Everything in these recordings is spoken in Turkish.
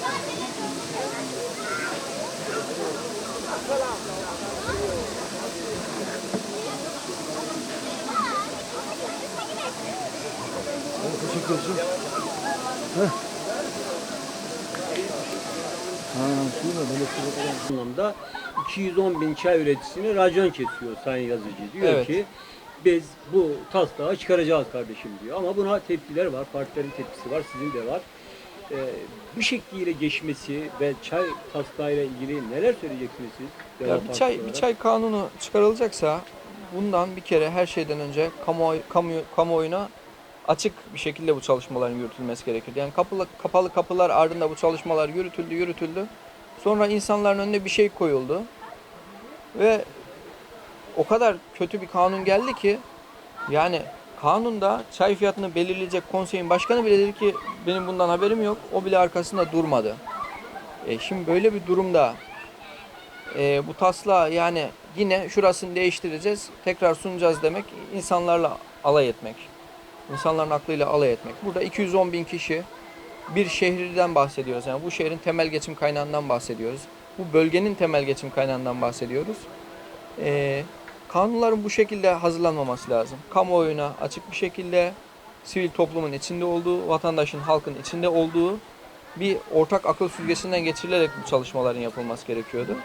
Ederim. Heh. Ha, şunu da böyle anlamda 210 bin çay üreticisine racon kesiyor Sayın Yazıcı. Diyor Evet. ki biz bu taslağı çıkaracağız kardeşim diyor. Ama buna tepkiler var. Partilerin tepkisi var. Sizin de var. Ee, bu şekliyle geçmesi ve çay taslağıyla ilgili neler söyleyeceksiniz siz? Ya bir çay bir çay kanunu çıkarılacaksa bundan bir kere her şeyden önce kamuoy, kamu, kamuoyuna açık bir şekilde bu çalışmaların yürütülmesi gerekir. Yani kapalı, kapalı kapılar ardında bu çalışmalar yürütüldü, yürütüldü. Sonra insanların önüne bir şey koyuldu. Ve o kadar kötü bir kanun geldi ki yani kanunda çay fiyatını belirleyecek konseyin başkanı bile dedi ki benim bundan haberim yok. O bile arkasında durmadı. E şimdi böyle bir durumda e, bu taslağı yani yine şurasını değiştireceğiz, tekrar sunacağız demek insanlarla alay etmek. İnsanların aklıyla alay etmek. Burada 210 bin kişi bir şehirden bahsediyoruz. Yani bu şehrin temel geçim kaynağından bahsediyoruz. Bu bölgenin temel geçim kaynağından bahsediyoruz. E, kanunların bu şekilde hazırlanmaması lazım. Kamuoyuna açık bir şekilde sivil toplumun içinde olduğu, vatandaşın, halkın içinde olduğu bir ortak akıl süzgesinden geçirilerek bu çalışmaların yapılması gerekiyordu.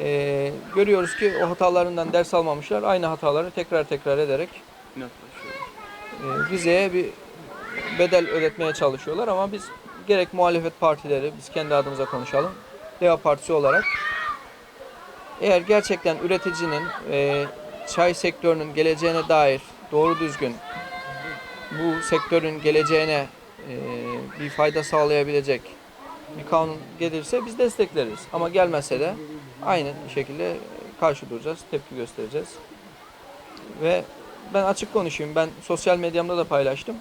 Ee, görüyoruz ki o hatalarından ders almamışlar. Aynı hataları tekrar tekrar ederek e, Rize'ye bir bedel ödetmeye çalışıyorlar ama biz gerek muhalefet partileri, biz kendi adımıza konuşalım. Deva Partisi olarak eğer gerçekten üreticinin e, çay sektörünün geleceğine dair doğru düzgün bu sektörün geleceğine e, bir fayda sağlayabilecek bir kanun gelirse biz destekleriz. Ama gelmezse de aynı şekilde karşı duracağız, tepki göstereceğiz. Ve ben açık konuşayım, ben sosyal medyamda da paylaştım.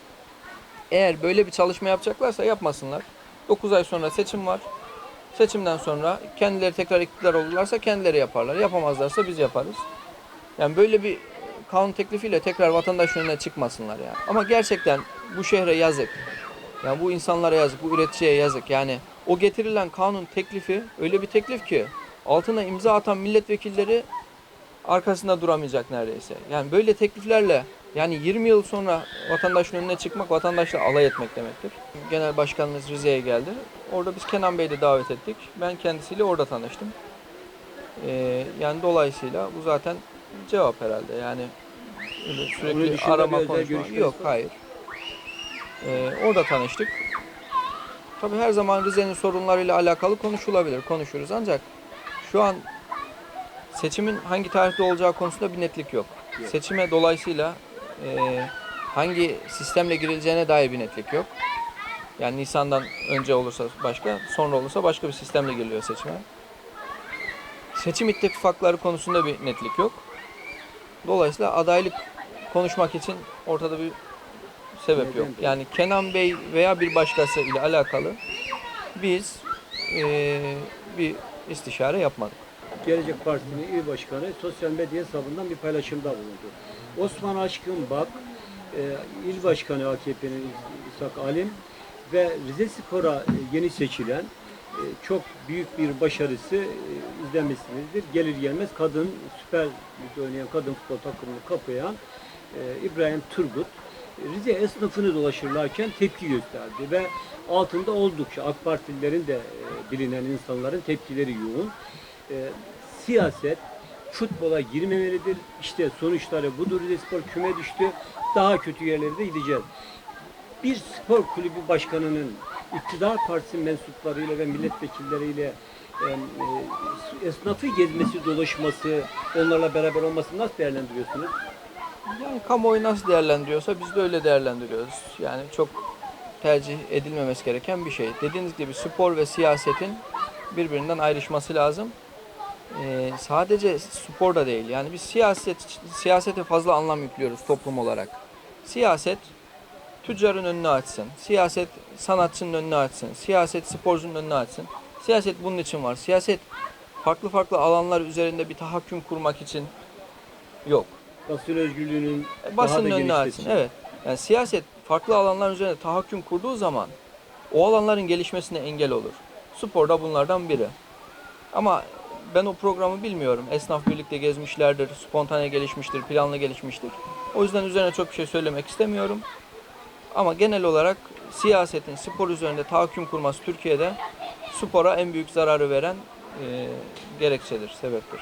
Eğer böyle bir çalışma yapacaklarsa yapmasınlar. 9 ay sonra seçim var. Seçimden sonra kendileri tekrar iktidar olurlarsa kendileri yaparlar. Yapamazlarsa biz yaparız. Yani böyle bir kanun teklifiyle tekrar vatandaş önüne çıkmasınlar yani. Ama gerçekten bu şehre yazık. Yani bu insanlara yazık, bu üreticiye yazık. Yani o getirilen kanun teklifi öyle bir teklif ki altına imza atan milletvekilleri arkasında duramayacak neredeyse. Yani böyle tekliflerle yani 20 yıl sonra vatandaşın önüne çıkmak vatandaşla alay etmek demektir. Genel Başkanımız Rize'ye geldi. Orada biz Kenan Bey'i de davet ettik. Ben kendisiyle orada tanıştım. Ee, yani dolayısıyla bu zaten cevap herhalde. Yani sürekli arama konuşma. Yok hayır. Ee, orada tanıştık. Tabii her zaman Rize'nin sorunlarıyla alakalı konuşulabilir, konuşuruz. Ancak şu an seçimin hangi tarihte olacağı konusunda bir netlik yok. Yok. Seçime dolayısıyla e, hangi sistemle girileceğine dair bir netlik yok. Yani Nisan'dan önce olursa başka, sonra olursa başka bir sistemle giriliyor seçime. Seçim ittifakları konusunda bir netlik yok. Dolayısıyla adaylık konuşmak için ortada bir sebep yok. Yani Kenan Bey veya bir başkası ile alakalı biz eee, bir istişare yapmadık. Gelecek Partisi'nin il başkanı sosyal medya hesabından bir paylaşımda bulundu. Osman Aşkın Bak, e, il başkanı AKP'nin İshak Alim ve Rize Spor'a e, yeni seçilen e, çok büyük bir başarısı e, izlemişsinizdir. Gelir gelmez kadın, Süper oynayan kadın futbol takımını kapayan e, İbrahim Turgut Rize esnafını dolaşırlarken tepki gösterdi ve altında oldukça AK Partililerin de e, bilinen insanların tepkileri yoğun. E, siyaset futbola girmemelidir. İşte sonuçları budur. Rizespor küme düştü. Daha kötü yerlere de gideceğiz. Bir spor kulübü başkanının iktidar partisi mensuplarıyla ve milletvekilleriyle e, esnafı gezmesi, dolaşması, onlarla beraber olmasını nasıl değerlendiriyorsunuz? Yani kamuoyu nasıl değerlendiriyorsa biz de öyle değerlendiriyoruz. Yani çok tercih edilmemesi gereken bir şey. Dediğiniz gibi spor ve siyasetin birbirinden ayrışması lazım. Ee, sadece spor da değil. Yani biz siyaset siyasete fazla anlam yüklüyoruz toplum olarak. Siyaset tüccarın önünü açsın. Siyaset sanatçının önünü açsın. Siyaset sporcunun önünü açsın. Siyaset bunun için var. Siyaset farklı farklı alanlar üzerinde bir tahakküm kurmak için yok. Basın özgürlüğünün E, basının önünü açsın. Evet. Yani siyaset farklı alanlar üzerinde tahakküm kurduğu zaman o alanların gelişmesine engel olur. Spor da bunlardan biri. Ama ben o programı bilmiyorum. Esnaf birlikte gezmişlerdir, spontane gelişmiştir, planlı gelişmiştir. O yüzden üzerine çok bir şey söylemek istemiyorum. Ama genel olarak siyasetin spor üzerinde tahakküm kurması Türkiye'de spora en büyük zararı veren e, gerekçedir, sebeptir.